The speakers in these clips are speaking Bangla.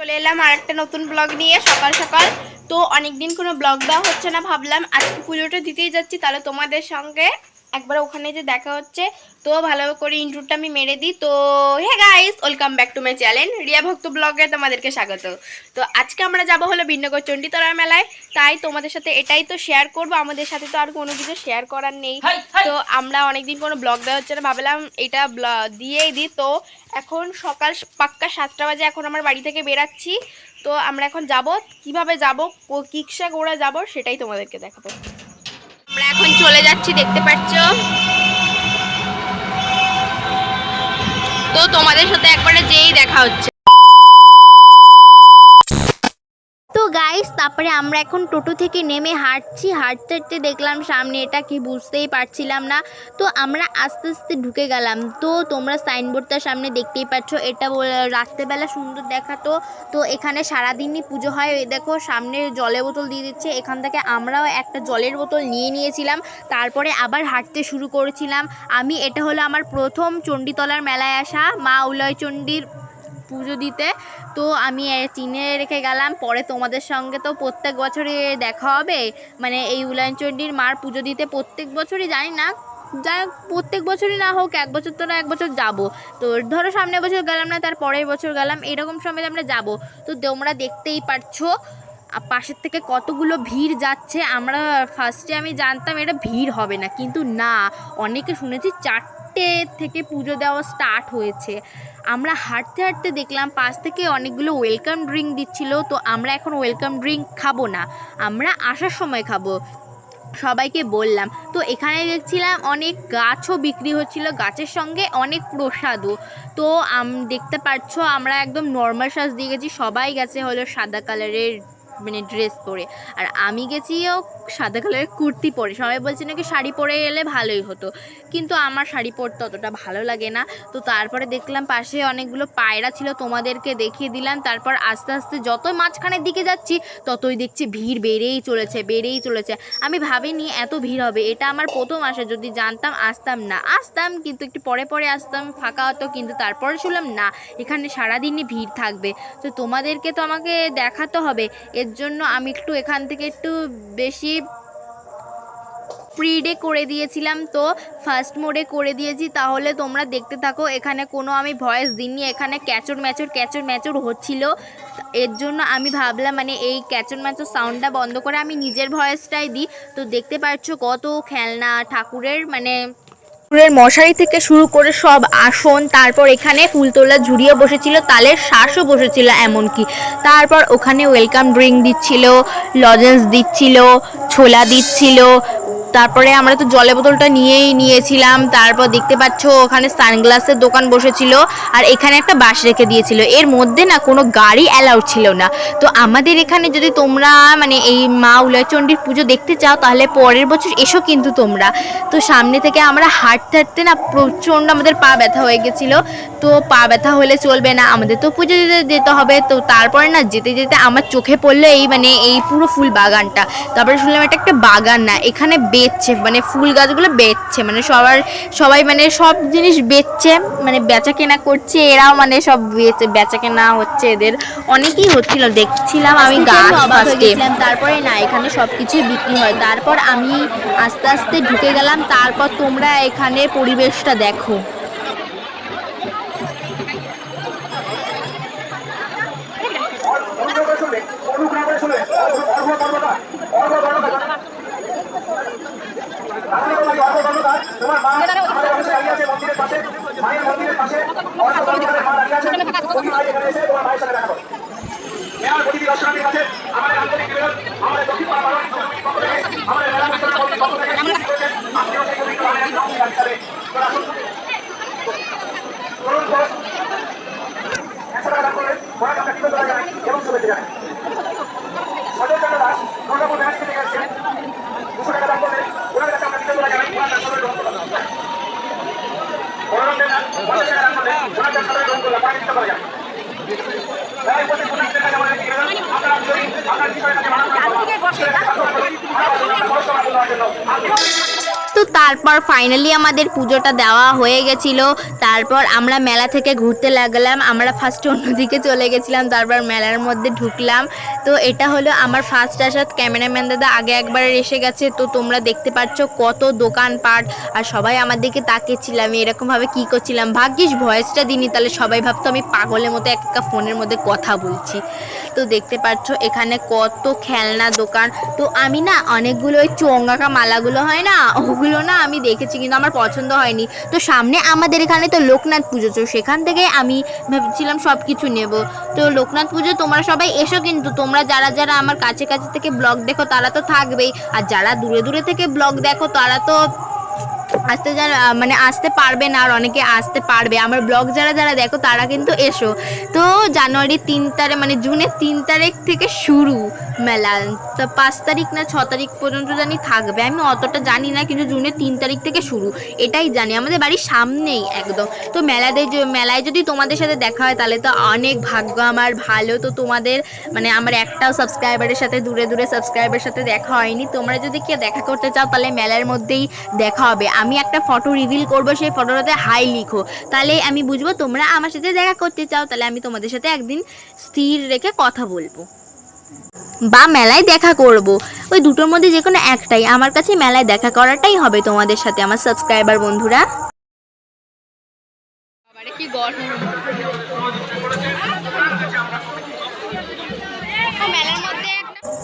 চলে এলাম আর একটা নতুন ব্লগ নিয়ে, সকাল সকাল। তো অনেকদিন কোনো ব্লগ দেওয়া হচ্ছে না ভাবলাম, আজকে পুজোটা দিতেই যাচ্ছি, তাহলে তোমাদের সঙ্গে একবার ওখানে যে দেখা হচ্ছে তো ভালো করে ইন্ট্রোটা আমি মেরে দিই। তো hey guys welcome back to my channel Riya Bhakta ব্লগে তোমাদেরকে স্বাগত। তো আজকে আমরা যাব হলো ভিন্নগর চণ্ডীতলার মেলায়। তাই তোমাদের সাথে এটাই তো শেয়ার করব। আমাদের সাথে তো আর কোনো কিছু শেয়ার করার নেই। তো আমরা অনেকদিন কোনো ব্লগ দেওয়া হচ্ছে না ভাবলাম এটা দিয়েই দিই। তো এখন সকাল পাক্কা সাতটা বাজে এখন আমার বাড়ি থেকে বেরাচ্ছি। তো আমরা এখন যাব কীভাবে যাব কিকসা করে যাব সেটাই তোমাদেরকে দেখাবো। আমরা এখন চলে যাচ্ছি দেখতে পাচ্ছ? তো তোমাদের সাথে একবারে যেই দেখা হচ্ছে তো গাইস তারপরে আমরা এখন টোটো থেকে নেমে হাঁটছি। হাঁটতে হাঁটতে দেখলাম সামনে এটা কি বুঝতেই পারছিলাম না। তো আমরা আস্তে আস্তে ঢুকে গেলাম। তো তোমরা সাইনবোর্ডটার সামনে দেখতেই পাচ্ছ, এটা রাত্রেবেলা সুন্দর দেখাতো তো। এখানে সারাদিনই পুজো হয়। দেখো, সামনে জলের বোতল দিয়ে দিচ্ছে। এখান থেকে আমরাও একটা জলের বোতল নিয়ে নিয়েছিলাম। তারপরে আবার হাঁটতে শুরু করেছিলাম। আমি, এটা হলো আমার প্রথম চণ্ডীতলার মেলায় আসা মা উলয় চণ্ডীর পুজো দিতে। তো আমি চিনে রেখে গেলাম। পরে তোমাদের সঙ্গে তো প্রত্যেক বছরই দেখা হবে। মানে এই উলায়নচণ্ডীর মার পুজো দিতে প্রত্যেক বছরই জানি না। যা প্রত্যেক বছরই না হোক, এক বছর তো না, এক বছর যাব। তো ধরো সামনে বছর গেলাম না, তার পরের বছর গেলাম, এরকম সময় আমরা যাব। তো তোমরা দেখতেই পারছ। পাশের থেকে কতগুলো ভিড় যাচ্ছে, আমরা ফার্স্টে আমি জানতাম এটা ভিড় হবে না, কিন্তু না, অনেকে শুনেছি চারটে থেকে পুজো দেওয়া স্টার্ট হয়েছে। আমরা হাঁটতে হাঁটতে দেখলাম পাশ থেকে অনেকগুলো ওয়েলকাম ড্রিঙ্ক দিচ্ছিল, তো আমরা এখন ওয়েলকাম ড্রিঙ্ক খাব না, আমরা আসার সময় খাব, সবাইকে বললাম। তো এখানে দেখছিলাম অনেক গাছও বিক্রি হচ্ছিল, গাছের সঙ্গে অনেক প্রসাদও। তো দেখতে পাচ্ছ আমরা একদম নর্মাল সাজ দিয়ে গেছি, সবাই গেছে হলো সাদা কালারের মানে ড্রেস পরে। আর আমি গেছিও সাদা কালারের কুর্তি পরে। সবাই বলছে নাকি শাড়ি পরে এলে ভালোই হতো। কিন্তু আমার শাড়ি পরতে অতটা ভালো লাগে না। তো তারপরে দেখলাম পাশে অনেকগুলো পায়রা ছিল, তোমাদেরকে দেখিয়ে দিলাম। তারপর আস্তে আস্তে যতই মাঝখানের দিকে যাচ্ছি, ততই দেখছি ভিড় বেড়েই চলেছে বেড়েই চলেছে। আমি ভাবিনি এত ভিড় হবে। এটা আমার প্রথম আসা। যদি জানতাম, আসতাম না। আসতাম, কিন্তু একটু পরে পরে আসতাম। ফাঁকা হতো, কিন্তু তারপরে শুনলাম, না, এখানে সারাদিনই ভিড় থাকবে। তো তোমাদেরকে তো আমাকে দেখাতে হবে। এর জন্য আমি একটু এখান থেকে একটু বেশি প্রিডে করে দিয়েছিলাম। তো ফার্স্ট মোডে করে দিয়েছি। তাহলে তোমরা দেখতে থাকো, এখানে কোনো আমি ভয়েস দিইনি। এখানে ক্যাচর ম্যাচর ক্যাচর ম্যাচর হচ্ছিল। এর জন্য আমি ভাবলাম মানে এই ক্যাচর ম্যাচর সাউন্ডটা বন্ধ করে আমি নিজের ভয়েসটাই দিই। তো দেখতে পাচ্ছ কত খেলনা, ঠাকুরের মানে ঠাকুরের মশারি থেকে শুরু করে সব আসন, তারপর এখানে ফুল তোলা ঝুড়িয়ে বসেছিল, তালের শ্বাসও বসেছিল এমনকি। তারপর ওখানে ওয়েলকাম ড্রিঙ্ক দিচ্ছিল লজেন্স দিচ্ছিল, ছোলা দিচ্ছিল তারপরে আমরা তো জলের বোতলটা নিয়েই নিয়েছিলাম। তারপর দেখতে পাচ্ছ, ওখানে সানগ্লাসের দোকান বসেছিল আর এখানে একটা বাস রেখে দিয়েছিল। এর মধ্যে না কোনো গাড়ি অ্যালাউড ছিল না। তো আমাদের এখানে যদি তোমরা মানে এই মা উলয়চণ্ডীর পুজো দেখতে চাও, তাহলে পরের বছর এসো কিন্তু তোমরা। তো সামনে থেকে আমরা হাঁটতে হাঁটতে না প্রচণ্ড আমাদের পা ব্যথা হয়ে গেছিল। তো পা ব্যথা হলে চলবে না, আমাদের তো পুজো দিতে যেতে হবে। তো তারপরে না যেতে যেতে আমার চোখে পড়ল এই মানে এই পুরো ফুল বাগানটা। তারপরে শুনলাম এটা একটা বাগান না, এখানে বেচছে মানে ফুল গাছগুলো বেচছে মানে সবার সবাই মানে সব জিনিস বেচছে মানে বেচা কেনা করছে এরাও মানে সব বেচে বেচা কেনা হচ্ছে এদের অনেকেই হচ্ছিল দেখছিলাম আমি গাছ তারপরে না এখানে সব কিছুই বিক্রি হয় তারপর আমি আস্তে আস্তে ঢুকে গেলাম তারপর তোমরা এখানে পরিবেশটা দেখো অনুগ্রহ করে অর্ঘ অর্ঘ কর্মকার এবং শুভেচ্ছা জানাই সজল চন্দ্র দাস দুর্গাপুর ব্যাংক থেকে এসেছেন দুশো টাকা দান করলেন ওনার কাছে আমরা কৃতজ্ঞতা জানাই ওনার কাছে সবাই গ্রহণ করলাম মনোরম দেনা পঞ্চাশ টাকা দান করলেন ওনার কাছে সবাই গ্রহণ করলাম পাঁচ করা যায় তাই প্রতি পঞ্চাশ টাকা আমাদের কি দেবেন আপনারা জয়ী আপনার বিষয়ের কাছে মানব তো তারপর ফাইনালি আমাদের পুজোটা দেওয়া হয়ে গেছিল। তারপর আমরা মেলা থেকে ঘুরতে লাগলাম। আমরা ফার্স্ট অন্যদিকে চলে গেছিলাম, তারপর মেলার মধ্যে ঢুকলাম। তো এটা হলো আমার ফার্স্ট আসার ক্যামেরাম্যান দাদা আগে একবার এসে গেছে। তো তোমরা দেখতে পাচ্ছ কত দোকানপাট। আর সবাই আমার দিকে তাকিয়েছিলাম এরকমভাবে কি করছিলাম? ভাগ্যিস ভয়েসটা দিনি তাহলে সবাই ভাবতো আমি পাগলের মতো একটা ফোনের মধ্যে কথা বলছি। তো দেখতে পাচ্ছ এখানে কত খেলনা দোকান। তো আমি না অনেকগুলো ওই চোঙ্গাকা মালাগুলো হয় না, ওগুলো না আমি দেখেছি, কিন্তু আমার পছন্দ হয়নি। তো সামনে আমাদের এখানে তো লোকনাথ পুজো, তো সেখান থেকে আমি ভেবেছিলাম সব কিছু নেব। তো লোকনাথ পুজো তোমরা সবাই এসো কিন্তু, তোমরা যারা যারা আমার কাছে কাছে থেকে ব্লগ দেখো তারা তো থাকবেই। আর যারা দূরে দূরে থেকে ব্লগ দেখো তারা তো আসতে যারা মানে আসতে পারবে না, আর অনেকে আসতে পারবে। আমার ব্লগ যারা যারা দেখো তারা কিন্তু এসো। তো জানুয়ারির তিন তারিখ মানে জুনের তিন তারিখ থেকে শুরু। মেলা। তো পাঁচ তারিখ না ছ তারিখ পর্যন্ত জানি থাকবে। আমি অতটা জানি না, কিন্তু জুনের তিন তারিখ থেকে শুরু। এটাই জানি। আমাদের বাড়ির সামনেই একদম। তো মেলাতে মেলায় যদি তোমাদের সাথে দেখা হয়, তাহলে তো অনেক ভাগ্য আমার ভালো। তো তোমাদের মানে আমার একটাও সাবস্ক্রাইবারের সাথে দূরে দূরে সাবস্ক্রাইবারের সাথে দেখা হয়নি। তোমরা যদি কেউ দেখা করতে চাও, তাহলে মেলার মধ্যেই দেখা হবে। আমি একটা ফটো রিভিল করব, সেই ফটোটাতে হাই লিখো। তাহলে আমি বুঝব তোমরা আমার সাথে দেখা করতে চাও, তাহলে আমি তোমাদের সাথে একদিন স্থির রেখে কথা বলব। বা মেলায় দেখা করব। ওই দুটোর মধ্যে যে কোনো একটাই। আমার কাছে মেলায় দেখা করাটাই হবে তোমাদের সাথে, আমার সাবস্ক্রাইবার বন্ধুরা। কি গরম।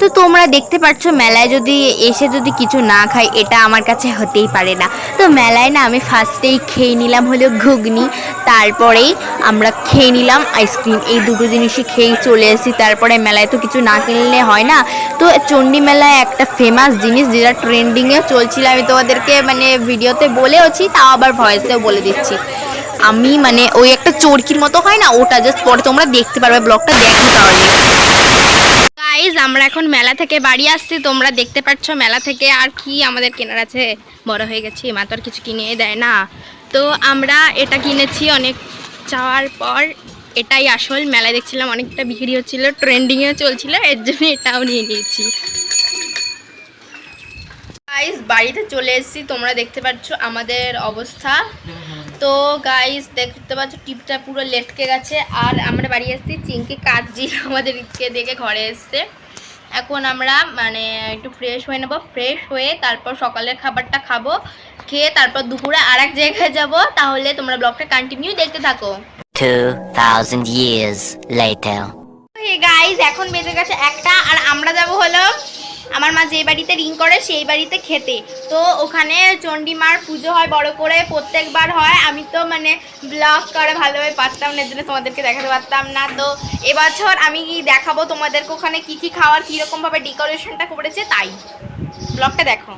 তো তোমরা দেখতে পাচ্ছ মেলায় যদি এসে যদি কিছু না খাই, এটা আমার কাছে হতেই পারে না। তো মেলায় না আমি ফার্স্টেই খেয়ে নিলাম হলো ঘুগনি, তারপরেই আমরা খেয়ে নিলাম আইসক্রিম। এই দুটো জিনিসই খেয়েই চলে এসেছি। তারপরে মেলায় তো কিছু না কিনলে হয় না। তো চণ্ডী মেলায় একটা ফেমাস জিনিস যেটা ট্রেন্ডিংয়ে চলছিল, আমি তোমাদেরকে মানে ভিডিওতে বলেওছি, তাও আবার ভয়েসেও বলে দিচ্ছি। আমি মানে ওই একটা চরকির মতো হয় না, ওটা জাস্ট পরে তোমরা দেখতে পারবে, ব্লগটা দেখো তাহলে। গাইজ আমরা এখন মেলা থেকে বাড়ি আসছি। তোমরা দেখতে পাচ্ছ মেলা থেকে আর কি আমাদের কেনার আছে। বড় হয়ে গেছি, মা তো আর কিছু কিনে দেয় না। তো আমরা এটা কিনেছি অনেক চাওয়ার পর। এটাই আসল। মেলায় দেখছিলাম অনেকটা বিক্রি হচ্ছিল ট্রেন্ডিংয়েও চলছিল, এর জন্য এটাও নিয়ে নিয়েছি। গাইজ বাড়িতে চলে এসেছি। তোমরা দেখতে পাচ্ছ আমাদের অবস্থা। তো গাইজ দেখতে পাচ্ছ টিপটা পুরো লেটকে গেছে। আর আমরা বাড়ি এসেছি চিংকি কাজজি আমাদেরকে দেখে ঘরে এসছে। এখন আমরা মানে একটু ফ্রেশ হয়ে নেব। ফ্রেশ হয়ে তারপর সকালের খাবারটা খাব খেয়ে তারপর দুপুরে আর এক জায়গায় যাব। তাহলে তোমরা ব্লগটা কন্টিনিউ দেখতে থাকো। 2,000 years later. গাইজ এখন বেজে গেছে একটা আর আমরা যাব হলো আমার মা যে বাড়িতে রিং করে সেই বাড়িতে খেতে। তো ওখানে চণ্ডীমার পুজো হয় বড় করে, প্রত্যেকবার হয়। আমি তো মানে ব্লগ করে ভালোভাবে পারতাম না জন্য তোমাদেরকে দেখাতে পারতাম না। তো এবছর আমি দেখাবো তোমাদেরকে ওখানে কি কি খাওয়ার, কীরকমভাবে ডেকোরেশনটা করেছে, তাই। ব্লগটা দেখো।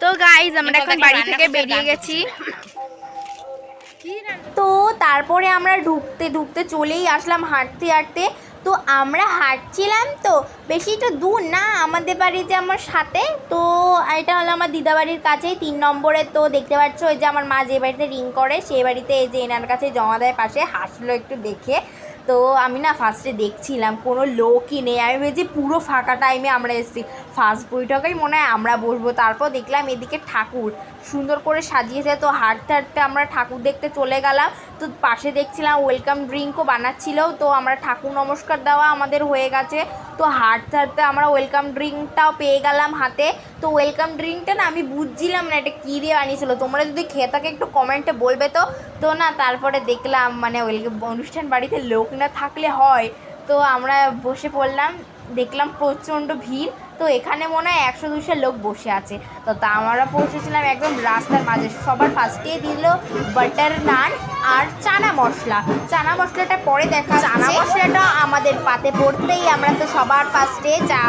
তো গাইজ আমরা এখন বাড়ি থেকে বেরিয়ে গেছি। তো তারপরে আমরা ঢুকতে ঢুকতে চলেই আসলাম, হাঁটতে হাঁটতে। তো আমরা হাঁটছিলাম তো বেশি তো দূর না আমাদের বাড়ি যে আমার সাথে, তো এটা হলো আমার দিদাবাড়ির কাছেই তিন নম্বরে। তো দেখতে পাচ্ছ ওই যে আমার মা যে বাড়িতে রিং করে সেই বাড়িতে এই যে এনার কাছে জমা দেয়, পাশে হাসলো একটু দেখে। তো আমি না ফার্স্টে দেখছিলাম, কোনো লোকই নেই। আমি ভেবেছি পুরো ফাঁকা টাইমে আমরা এসেছি। ফার্স্ট বৈঠকেই মনে হয় আমরা বসবো। তারপর দেখলাম এদিকে ঠাকুর। সুন্দর করে সাজিয়েছে। তো হাঁটতে হাঁটতে আমরা ঠাকুর দেখতে চলে গেলাম। তো পাশে দেখছিলাম ওয়েলকাম ড্রিঙ্কও বানাচ্ছিল। তো আমরা ঠাকুর নমস্কার দেওয়া আমাদের হয়ে গেছে। তো হাঁটতে হাঁটতে আমরা ওয়েলকাম ড্রিঙ্কটাও পেয়ে গেলাম হাতে। তো ওয়েলকাম ড্রিঙ্কটা না আমি বুঝছিলাম না, এটা কী দিয়ে বানিয়েছিলো? তোমরা যদি খেয়ে থাকে, একটু কমেন্টে বলবে তো। তো না, তারপরে দেখলাম মানে ওয়েলকাম অনুষ্ঠান বাড়িতে লোক না থাকলে হয়। তো আমরা বসে পড়লাম, দেখলাম প্রচণ্ড ভিড়। তো এখানে মনে হয় একশো দুশো লোক বসে আছে। তো তা আমরা পৌঁছেছিলাম একদম রাস্তার মাঝে। সবার ফার্স্টে দিল বাটার নান আর চানা মশলা। চানা মশলাটা পরে দেখা চানা মশলাটা আমাদের পাতে পড়তেই আমরা তো সবার ফার্স্টে চা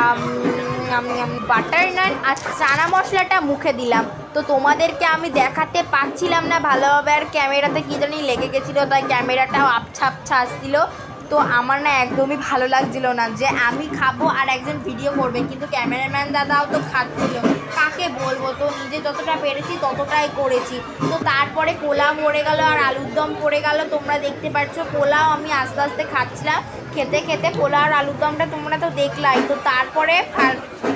বাটার নান আর চানা মশলাটা মুখে দিলাম। তো তোমাদেরকে আমি দেখাতে পারছিলাম না ভালোভাবে আর ক্যামেরাতে কী জানি লেগে গেছিল, তাই ক্যামেরাটাও আবছা আবছা আসছিল। তো আমার না একদমই ভালো লাগছিল না যে আমি খাব আর একজন ভিডিও করবে কিন্তু ক্যামেরাম্যান দাদাও তো খাচ্ছিল। কাকে বলব? তো নিজে যতটা পেরেছি ততটাই করেছি। তো তারপরে পোলাও পড়ে গেল আর আলুর দম পড়ে গেল। তোমরা দেখতে পাচ্ছ পোলাও আমি আস্তে আস্তে খাচ্ছিলাম। খেতে খেতে পোলাও আর আলুর দমটা তোমরা তো দেখলাই। তো তারপরে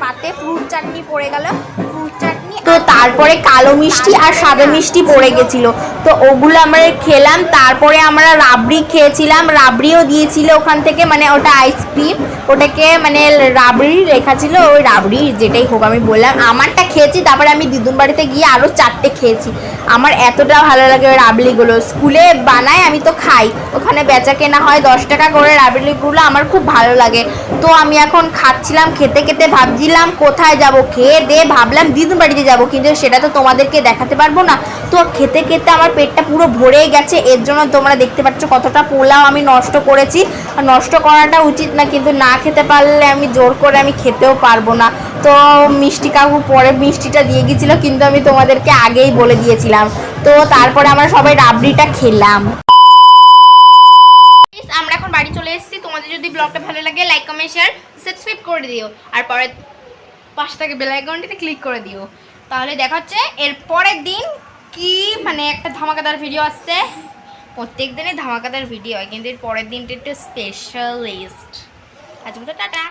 পাতে ফ্রুট চাটনি পড়ে গেল। ফ্রুট চাটনি তো তারপরে কালো মিষ্টি আর সাদা মিষ্টি পড়ে গেছিল। তো ওগুলো আমরা খেলাম, তারপরে আমরা রাবড়ি খেয়েছিলাম। রাবড়িও দিয়েছিল ওখান থেকে মানে ওটা আইসক্রিম ওটাকে মানে রাবড়ি লেখা ছিল, ওই রাবড়ি যেটাই হোক আমি বললাম। আমারটা খেয়েছি, তারপরে আমি দিদুন বাড়িতে গিয়ে আরও চারটে খেয়েছি। আমার এতটা ভালো লাগে ওই রাবড়িগুলো। স্কুলে বানায় আমি তো খাই। ওখানে বেচা কেনা হয় দশ টাকা করে রাবড়িগুলো, আমার খুব ভালো লাগে। তো আমি এখন খাচ্ছিলাম, খেতে খেতে ভাবছিলাম, কোথায় যাব? খেয়ে দিয়ে ভাবলাম দিদুন বাড়িতে যাব, কিন্তু সেটা তো তোমাদেরকে দেখাতে পারব না। তো খেতে খেতে আমার পেটটা পুরো ভরে গেছে, এর জন্য তোমরা দেখতে পাচ্ছ কতটা পোলাও আমি নষ্ট করেছি। নষ্ট করাটা উচিত না, কিন্তু না খেতে পারলে আমি জোর করে আমি খেতেও পারব না। তো মিষ্টি কাকু পরে মিষ্টিটা দিয়ে গেছিল কিন্তু আমি তোমাদেরকে আগেই বলে দিয়েছিলাম। তো তারপরে আমরা সবাই রাবড়িটা খেলাম। আমরা এখন বাড়ি চলে এসেছি। তোমাদের যদি ব্লগটা ভালো লাগে লাইক কমেন্ট শেয়ার সাবস্ক্রাইব করে দিও। আর পরে পাশে থেকে বেল আইকনটিতে ক্লিক করে দিও। তাহলে দেখা হচ্ছে এর পরের দিন। কি? মানে একটা ধামাকাদার ভিডিও আসছে। প্রত্যেক দিনই ধামাকাদার ভিডিও হয়, কিন্তু এর পরের দিনটা একটু স্পেশালিস্ট আজ আচ্ছা টাটা।